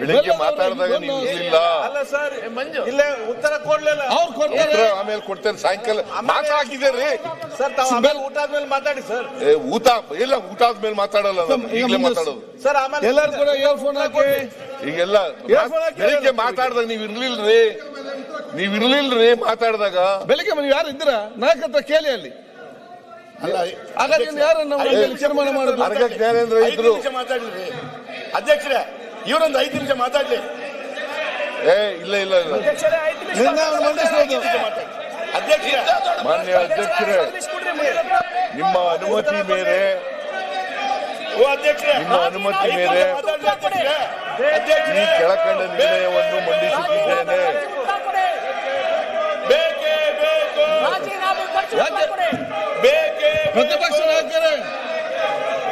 ಬೆಳಿಗ್ಗೆ ಮಾತಾಡಿದಾಗ ನೀವು ಇರ್ಲಿಲ್ಲ. ಅಲ್ಲ ಸರ್ ಮಂಜು. ಇಲ್ಲ ಉತ್ತರ ಕೊಡ್ಲಿಲ್ಲ. ಅವ್ರು ಕೊಡ್ತಾರೆ. ಆಮೇಲೆ ಕೊಡ್ತೇನೆ ಸಾಯಂಕಾಲ. ಮಾತು ಹಾಕಿದ್ದೀರಿ ಸರ್ ತಾವು ಆಮೇಲೆ ಊಟ ಆದ್ಮೇಲೆ ಮಾತಾಡಿ ಸರ್. ಏ, ಊಟ ಇಲ್ಲ ಊಟ ಆದ್ಮೇಲೆ ಮಾತಾಡಲ್ಲ ಈಗಲೇ ಮಾತಾಡೋದು. ಸರ್ ಆಮೇಲೆ ಎಲ್ಲರೂ ಕೂಡ ಇಯರ್ ಫೋನ್ ಹಾಕಿ ಈಗೆಲ್ಲ ಬೆಳಿಗ್ಗೆ ಮಾತಾಡಿದಾಗ ನೀವ್ ಇರ್ಲಿಲ್ರಿ ನೀವ್ ಇರ್ಲಿಲ್ರಿ ಮಾತಾಡಿದಾಗ. ಬೆಳಿಗ್ಗೆ ನೀವು ಯಾರು ಇದ್ದೀರಾ? ನಾಯಕ ಹತ್ರ ಕೇಳಿ ಅಲ್ಲಿ. ಹಾಗಾದ್ರೆ ಯಾರನ್ನ ತೀರ್ಮಾನ ಮಾಡುದು? ಅರ್ಗ ಇದ್ರು? ನಿಮಿಷ ಮಾತಾಡ್ಲಿ ಅಧ್ಯಕ್ಷರೇ ಇವರೊಂದು ಐದು ನಿಮಿಷ ಮಾತಾಡ್ಲಿ. ಏ ಇಲ್ಲ ಇಲ್ಲ ಇಲ್ಲ. ಮಾನ್ಯ ಅಧ್ಯಕ್ಷರೇ ನಿಮ್ಮ ಅನುಮತಿ ಮೇಲೆ ಓ ಅಧ್ಯಕ್ಷರೇ ನಿಮ್ಮ ಅನುಮತಿ ಮೇಲೆ ಈ ಕೆಳಕಂಡ ನಿರ್ಣಯವನ್ನು ಮಂಡಿಸುತ್ತಿದ್ದೇನೆ ಬೇಕೇ ಬೇಕು ಬೇಕೇ ಪ್ರತಿಪಕ್ಷ ನಾಯಕರೇ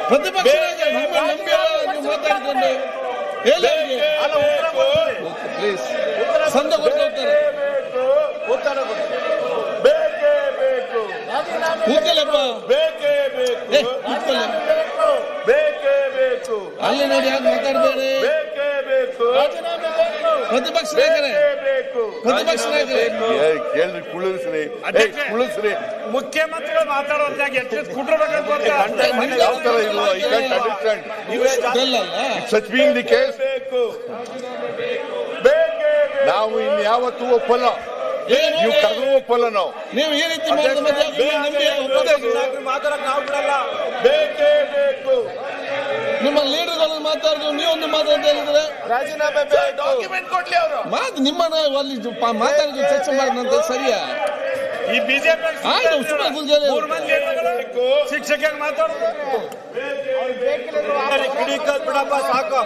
ಪ್ರತಿಪಕ್ಷ ನಾಯಕರೇ ನಿಮ್ಮ ನಂಬಿ ನೀವು ಮಾತಾಡಿಕೊಂಡು ಹೇಳಿ ಅವರಿಗೆ ಅಲ್ಲ ಉತ್ತರ ಕೊಡ್ತೀರಿ. ಪ್ಲೀಸ್ ಸಂದ ಕೊಡ್ತಾರೆ ಉತ್ತರ ಬೇಕೇ ಬೇಕು. ಕೂತಲ್ಲಪ್ಪ ಬೇಕೇ ಬೇಕು. ಬೇಕೇ ಬೇಕು. ಅಲ್ಲಿ ನೋಡಿ ಯಾಕೆ ಮಾತಾಡಬೇಡಿ ಪ್ರತಿಪಕ್ಷ ನಾಯಕರೇ ಪ್ರತಿಪಕ್ಷ ನಾಯಕರೇ. ಕುಳಿಸ್ರಿ ಕುಳಿಸ್ರಿ ಮುಖ್ಯಮಂತ್ರಿಗಳು ಮಾತಾಡೋದಾಗ ಎಷ್ಟು ಕುಟ್ರಬೇಕು ಸಚ್ ಬೀಂಗ್ ದಿ ಕೇಸ್. ಬೇಕು. ಬೇಕೇ. ನಾವು ಇನ್ಯಾವತ್ತೂ ಒಪ್ಪಲ್ಲ. ನೀವು ಕರೆದ್ರೂ ಒಪ್ಪಲ್ಲ ನಾವು. ನೀವು ಈ ರೀತಿ? ಮಾತಾಡಕ್ ನಾವು ಬಿಡಲ್ಲ ಬೇಕೇ. ಬೇಕು. ನಿಮ್ಮ ಲೀಡರ್ಗಳು ಮಾತಾಡಿದ್ರು ನೀವೊಂದು ಮಾತಾಡ್ತಾ ಹೇಳಿದ್ರೆ? ರಾಜೀನಾಮೆ ಡಾಕ್ಯುಮೆಂಟ್ ಕೊಡ್ಲಿ ಅವರು. ಮಾತು ನಿಮ್ಮನ್ನ ಅಲ್ಲಿ ಮಾತಾಡಿದ್ರು ಚರ್ಚೆ ಮಾಡಿದಂತ ಸರಿಯಾ? ಈ ಬಿಜೆಪಿ ಶಿಕ್ಷಕ ಮಾತಾಡೋದು? ಬಿಡಪ್ಪ ಸಾಕು.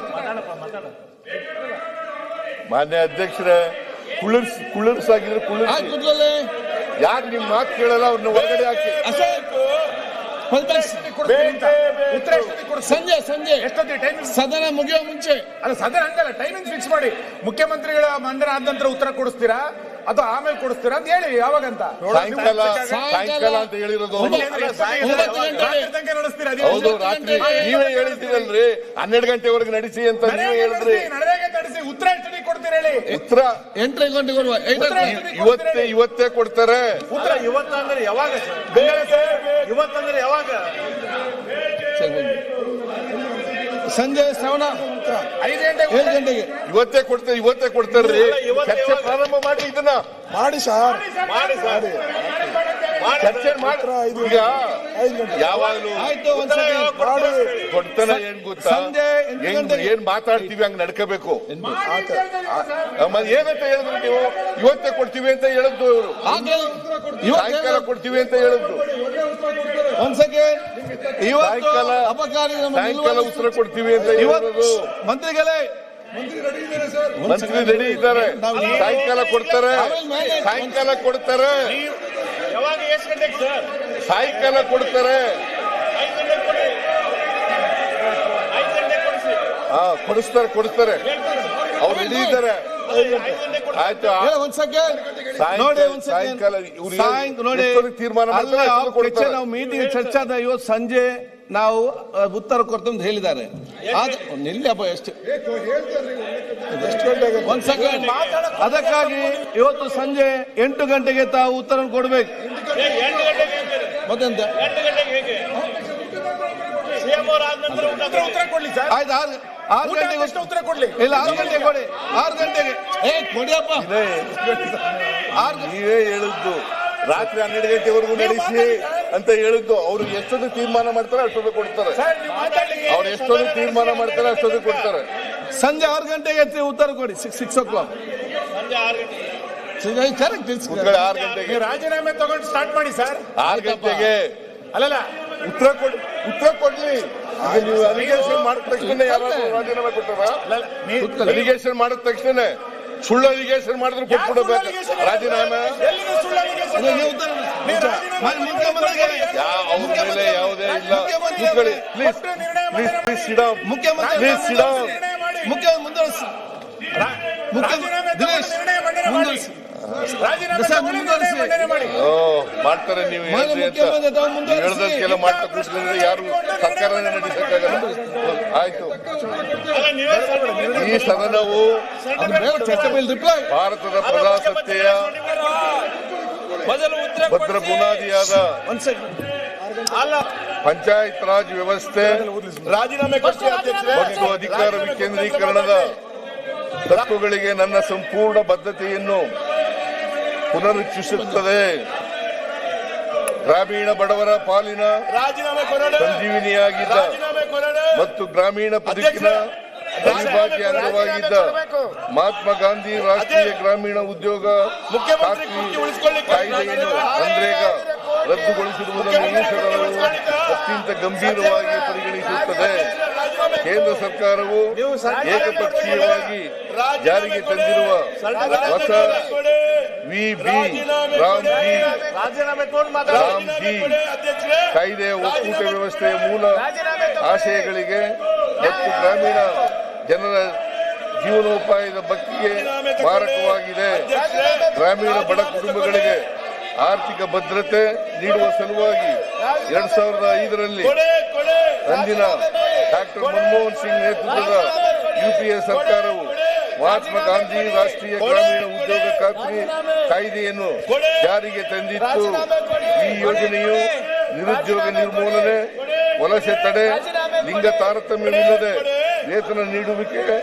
ಮಾನ್ಯ ಅಧ್ಯಕ್ಷರೇ ಕುಳಿರ್ಸ್ ಕುಳಿರ್ಸಾಗಿದ್ರೆ ಆಗಿದ್ರೆ ಕುಳಿರ್ಸಿ ಕುತ್ಕೊಳ್ಳಿ. ಯಾರು ನಿಮ್ ಮಾತು ಕೇಳಲ್ಲ ಅವ್ರನ್ನ ಒಳಗಡೆ ಹಾಕಿ ಪ್ರತಿಪಕ್ಷ ಉತ್ತರ ಎಷ್ಟೊತ್ತಿಗೆ ಕೊಡ್ತೀರಿ? ಸಂಜೆ ಸಂಜೆ. ಎಷ್ಟೊತ್ತಿಗೆ ಟೈಮಿಂಗ್ ಸದನ ಮುಗಿಯೋ ಮುಂಚೆ. ಅಲ್ಲ ಸದನ ಅಂತಲ್ಲ ಟೈಮಿಂಗ್ ಫಿಕ್ಸ್ ಮಾಡಿ. ಮುಖ್ಯಮಂತ್ರಿಗಳ ಮಂದಿರ ಆದ ನಂತರ ಉತ್ತರ ಕೊಡಿಸ್ತೀರಾ? ಅದು ಆಮೇಲೆ ಕೊಡಿಸ್ತೀರಾ ಅಂತ ಹೇಳಿ ಯಾವಾಗಂತ? ಸಾಯಂಕಾಲ ಅಂತ ಹೇಳಿರೋದು. ಹೌದು ರಾತ್ರಿ. ನೀವೇ ಹೇಳಿದ್ದೀರಲ್ರಿ. ಹನ್ನೆರಡು ಗಂಟೆವರೆಗೆ ನಡೆಸಿ ಅಂತ ನೀವೇ ಹೇಳಿದ್ರಿ. ನಡೆದಾಗೆ ನಡೆಸಿ. ಉತ್ತರ ಕೊಡ್ತೀರಾ ಹೇಳಿ. ಉತ್ತರ ಎಂಟನೇ ಗಂಟೆ ಕೊಡುವ ಇವತ್ತೇ ಇವತ್ತೇ ಕೊಡ್ತಾರೆ. ಉತ್ತರ ಇವತ್ತಂದ್ರೆ ಯಾವಾಗ? ಇವತ್ತಂದ್ರೆ ಯಾವಾಗ? ಸಂಜೆ ಶ್ರವಣ. ಐದು ಗಂಟೆಗೆ ಏಳು ಗಂಟೆಗೆ. ಇವತ್ತೇ ಕೊಡ್ತಾರೆ ಇವತ್ತೇ ಕೊಡ್ತಾರ್ರಿ. ಇವತ್ತೇ ಚರ್ಚೆ ಪ್ರಾರಂಭ ಮಾಡಿ ಇದನ್ನ. ಮಾಡಿ ಸರ್. ಮಾಡಿ ಸರ್. ಚರ್ಚೆ ಮಾಡಿ. ಈಗ ಯಾವಾಗ್ಲೂ ಕೊಡ್ತಾನ ಏನ್ ಗೊತ್ತಾ? ಏನ್ ಮಾತಾಡ್ತೀವಿ ಹಂಗ್ ನಡ್ಕೋಬೇಕು. ಏನಂತ ಹೇಳಿದ್ರು ನೀವು? ಇವತ್ತೇ ಕೊಡ್ತೀವಿ ಅಂತ ಹೇಳಿದ್ದು ಇವರು. ಆಗ್ಲೇ ಸಾಯಂಕಾಲ ಕೊಡ್ತೀವಿ ಅಂತ ಹೇಳಿದ್ರು ಸಾಯಂಕಾಲ- ಸಾಯಂಕಾಲ ಉತ್ತರ ಕೊಡ್ತೀವಿ ಅಂತ ಇವತ್ತು ಮಂತ್ರಿಗಳೇ. ಮಂತ್ರಿ ರೆಡಿ ಇದ್ದಾರೆ ಸಾಯಂಕಾಲ ಕೊಡ್ತಾರೆ. ಸಾಯಂಕಾಲ ಕೊಡ್ತಾರೆ. ಯಾವಾಗ ಎಷ್ಟು ಸರ್ ಸಾಯಂಕಾಲ ಕೊಡ್ತಾರೆ. ಹಾ ಕೊಡಿಸ್ತಾರೆ ಕೊಡಿಸ್ತಾರೆ. ಅವ್ರು ಇಳಿದಾರೆ ಆಯ್ತು ನೋಡಿ ಸಾಯಂಕಾಲ ನೋಡಿ. ತೀರ್ಮಾನ. ನಾವು ಮೀಟಿಂಗ್ ಚರ್ಚೆ ಆದ ಇವತ್ತು ಸಂಜೆ ನಾವು ಉತ್ತರ ಕೊಡ್ತೇವೆ ಅಂತ ಹೇಳಿದ್ದಾರೆ ಆದ- ನಿಲ್ಲಪ್ಪ ಎಷ್ಟು ಒಂದ್ ಸೆಕೆಂಡ್ ಅದಕ್ಕಾಗಿ ಇವತ್ತು ಸಂಜೆ ಎಂಟು ಗಂಟೆಗೆ ತಾವು ಉತ್ತರ ಕೊಡ್ಬೇಕು ಮತ್ತೆಂತ ಎಂಟು ಗಂಟೆಗೆ ಹೇಗೆ ಸಿಎಂ ಆದ ನಂತರ ಉತ್ತರ ಉತ್ತರ ಕೊಡ್ಲಿ ಸರ್ ಆಯ್ತು ಆರು ಗಂಟೆಗೆ ಉತ್ತರ ಕೊಡ್ಲಿ ಇಲ್ಲ ಆರು ಗಂಟೆಗೆ ಕೊಡಿ ಆರು ಗಂಟೆಗೆ ಏ ಕೊಡಿಯಪ್ಪ ಆರು ನೀವೇ ಹೇಳಿದ್ದು ರಾತ್ರಿ ಹನ್ನೆರಡು ಗಂಟೆವರೆಗೂ ನಡೆಸಿ ಅಂತ ಹೇಳಿದ್ದು ಅವ್ರು ಎಷ್ಟೊಂದು ತೀರ್ಮಾನ ಮಾಡ್ತಾರೆ ಅಷ್ಟೊಂದು ಕೊಡ್ತಾರೆ. ಅವ್ರು ಎಷ್ಟೊಂದು ತೀರ್ಮಾನ ಮಾಡ್ತಾರೆ ಅಷ್ಟೊಂದು ಕೊಡ್ತಾರೆ. ಸಂಜೆ ಆರು ಗಂಟೆಗೆ ಎತ್ತಿ ಉತ್ತರ ಕೊಡಿ ಸಿಕ್ಸ್ ಸಿಕ್ಸ್ ಓ ಕ್ಲಾಕ್ ಸಂಜೆ ಆರು ಗಂಟೆಗೆ. ಕರೆಕ್ಟ್ ಆರು ಗಂಟೆಗೆ. ರಾಜೀನಾಮೆ ತಗೊಂಡು ಸ್ಟಾರ್ಟ್ ಮಾಡಿ ಸರ್ ಆರು ಗಂಟೆಗೆ. ಅಲ್ಲಲ್ಲ. ಉತ್ತರ ಕೊಡಿ ಉತ್ತರ ಕೊಡ್ಲಿ. ನೀವು ಅಲಿಗೇಷನ್ ಮಾಡಿದ ತಕ್ಷಣ ಯಾರಾದ್ರೂ ರಾಜೀನಾಮೆ ಕೊಟ್ಟಾರ? ಅಲಿಗೇಷನ್ ಮಾಡಿದ ತಕ್ಷಣ ಸುಳ್ಳು ಅಲಿಗೇಷನ್ ಮಾಡಿದ್ರು ಕೊಟ್ಬಿಡಬೇಕು ರಾಜೀನಾಮೆ? ಮೇಲೆ ಯಾವುದೇ ಇಲ್ಲ. ಮುಖ್ಯಮಂತ್ರಿ ಪ್ಲೀಸ್ ಪ್ಲೀಸ್ ಪ್ಲೀಸ್ ಮುಖ್ಯಮಂತ್ರಿ ಪ್ಲೀಸ್ ಮುಖ್ಯ ಮುಂದುವರಿಸಿ. ಮುಖ್ಯ ದಿನೇಶ್ ಮುಂದುವರಿಸಿ. ಮಾಡ್ತಾರೆ ನೀವು ಮುಖ್ಯಮಂತ್ರಿ. ಹೇಳ್ದಕ್ಕೆಲ್ಲ ಮಾಡ್ತಾ ಕೂತ್ಕೊಂಡ್ರೆ ಯಾರು ಸರ್ಕಾರ ನಡೆಸಕ್ಕಾಗಲ್ಲ. ಆಯ್ತು. ಈ ಸದನವು ಭಾರತದ ಬೇಡ ಪ್ರಜಾಸತ್ತೆಯ ಭದ್ರ ಬುನಾದಿಯಾದ ಅಲ್ಲ. ಪಂಚಾಯತ್ ರಾಜ್ ವ್ಯವಸ್ಥೆ ರಾಜೀನಾಮೆ ಮತ್ತು ಅಧಿಕಾರ ವಿಕೇಂದ್ರೀಕರಣದ ತತ್ವಗಳಿಗೆ ನನ್ನ ಸಂಪೂರ್ಣ ಬದ್ಧತೆಯನ್ನು ಪುನರುಚ್ಚರಿಸುತ್ತದೆ ಗ್ರಾಮೀಣ ಬಡವರ ಪಾಲಿನ ಸಂಜೀವಿನಿಯಾಗಿದ್ದ ಮತ್ತು ಗ್ರಾಮೀಣ ಬದುಕಿನ ಅವಿಭಾಜ್ಯ ಅಂಗವಾಗಿದ್ದ ಮಹಾತ್ಮ ಗಾಂಧಿ ರಾಷ್ಟ್ರೀಯ ಗ್ರಾಮೀಣ ಉದ್ಯೋಗ ಕಾಯ್ದೆಯನ್ನು ಅಂದ್ರೇಗ ರದ್ದುಗೊಳಿಸಿರುವುದನ್ನು ಈ ಸದನವು ಅತ್ಯಂತ ಗಂಭೀರವಾಗಿ ಪರಿಗಣಿಸುತ್ತದೆ. ಕೇಂದ್ರ ಸರ್ಕಾರವು ಏಕಪಕ್ಷೀಯವಾಗಿ ಜಾರಿಗೆ ತಂದಿರುವ ಹೊಸ V B Ram G. Ram G. ಕಾಯ್ದೆಯ ಒಕ್ಕೂಟ ವ್ಯವಸ್ಥೆಯ ಮೂಲ ಆಶಯಗಳಿಗೆ ಮತ್ತು ಗ್ರಾಮೀಣ ಜನರ ಜೀವನೋಪಾಯದ ಬಗ್ಗೆಗೆ ಮಾರಕವಾಗಿದೆ. ಗ್ರಾಮೀಣ ಬಡ ಕುಟುಂಬಗಳಿಗೆ ಆರ್ಥಿಕ ಭದ್ರತೆ ನೀಡುವ ಸಲುವಾಗಿ ಎರಡ್ ಸಾವಿರದ ಐದರಲ್ಲಿ ಅಂದಿನ ಡಾಕ್ಟರ್ ಮನಮೋಹನ್ ಸಿಂಗ್ ನೇತೃತ್ವದ ಯುಪಿಎ ಸರ್ಕಾರವು ಮಹಾತ್ಮ ಗಾಂಧಿ ರಾಷ್ಟ್ರೀಯ ಗ್ರಾಮೀಣ ಉದ್ಯೋಗ ಖಾತ್ರಿ ಕಾಯ್ದೆಯನ್ನು ಜಾರಿಗೆ ತಂದಿತ್ತು. ಈ ಯೋಜನೆಯು ನಿರುದ್ಯೋಗ ನಿರ್ಮೂಲನೆ, ವಲಸೆ ತಡೆ, ಲಿಂಗ ತಾರತಮ್ಯವಿಲ್ಲದೆ ವೇತನ ನೀಡುವಿಕೆ,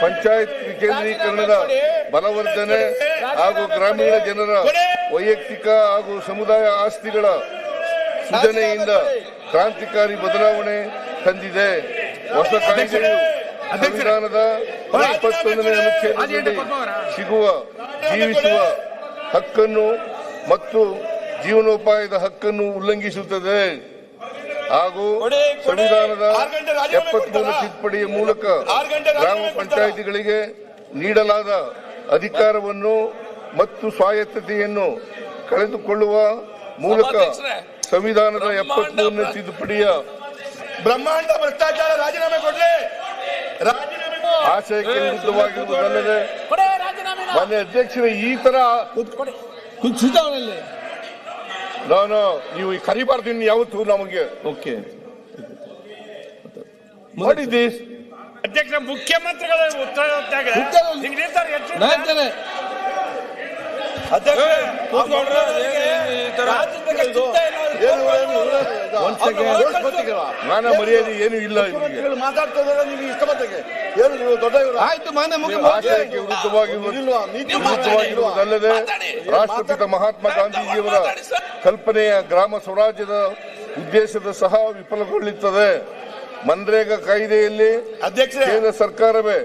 ಪಂಚಾಯತ್ ವಿಕೇಂದ್ರೀಕರಣದ ಬಲವರ್ಧನೆ ಹಾಗೂ ಗ್ರಾಮೀಣ ಜನರ ವೈಯಕ್ತಿಕ ಹಾಗೂ ಸಮುದಾಯ ಆಸ್ತಿಗಳ ಸೃಜನೆಯಿಂದ ಕ್ರಾಂತಿಕಾರಿ ಬದಲಾವಣೆ ತಂದಿದೆ. ಹೊಸ ಕಾಯ್ದೆಯು ಸಂವಿಧಾನದ ಇಪ್ಪತ್ತೊಂದನೇ ಅನುಚ್ಛೇದದಲ್ಲಿ ಸಿಗುವ, ಜೀವಿಸುವ ಹಕ್ಕನ್ನು ಮತ್ತು ಜೀವನೋಪಾಯದ ಹಕ್ಕನ್ನು ಉಲ್ಲಂಘಿಸುತ್ತದೆ. ಹಾಗೂ ಸಂವಿಧಾನದ ಎಪ್ಪತ್ಮೂರು ತಿದ್ದುಪಡಿಯ ಮೂಲಕ ಗ್ರಾಮ ಪಂಚಾಯಿತಿಗಳಿಗೆ ನೀಡಲಾದ ಅಧಿಕಾರವನ್ನು ಮತ್ತು ಸ್ವಾಯತ್ತತೆಯನ್ನು ಕಳೆದುಕೊಳ್ಳುವ ಮೂಲಕ ಸಂವಿಧಾನದ ಎಪ್ಪತ್ಮೂರನೇ ತಿದ್ದುಪಡಿಯ ಬ್ರಹ್ಮಾಂಡ ಭ್ರಷ್ಟಾಚಾರ ರಾಜೀನಾಮೆ ಕೊಡ್ಲಿ. ಆಶಯಕ್ಕೆ ವಿರುದ್ಧವಾಗಿರುವುದಲ್ಲದೆ ಮಾನ್ಯ ಅಧ್ಯಕ್ಷರ ಈ ತರ ನಾನು ನೀವು ಕರಿಬಾರ್ದು ಇನ್ನು ಯಾವತ್ತು ನಮಗೆ. ಓಕೆ ಮಾಡಿದ್ದೀಸ್ ಅಧ್ಯಕ್ಷ ಮುಖ್ಯಮಂತ್ರಿಗಳ ಉತ್ತರ ಹೊತ್ತಾಗ ಮಾನ ಮರ್ಯಾದೆ ಏನು ಇಲ್ಲ ಇವರಿಗೆ ಮುಖ್ಯಮಂತ್ರಿಗಳು ಮಾತಾಡ್ತಾ ಇದ್ದಾರೆ ನೀವು ಇಷ್ಟಪಟ್ಟಿಗೆ ಏನು ನೀವು ದೊಡ್ಡ ಇವ್ರಾ? ಆಯ್ತು ಮಾನ ವಿರುದ್ಧವಾಗಿರುವುದಲ್ಲದೆ ರಾಷ್ಟ್ರಪಿತ ಮಹಾತ್ಮ ಗಾಂಧೀಜಿಯವರ ಕಲ್ಪನೆಯ ಗ್ರಾಮ ಸ್ವರಾಜ್ಯದ ಉದ್ದೇಶದ ಸಹ ವಿಫಲಗೊಳ್ಳುತ್ತದೆ. ಮನ್ರೇಗಾ ಕಾಯ್ದೆಯಲ್ಲಿ ಅಧ್ಯಕ್ಷರೇ. ಕೇಂದ್ರ ಸರ್ಕಾರವೇ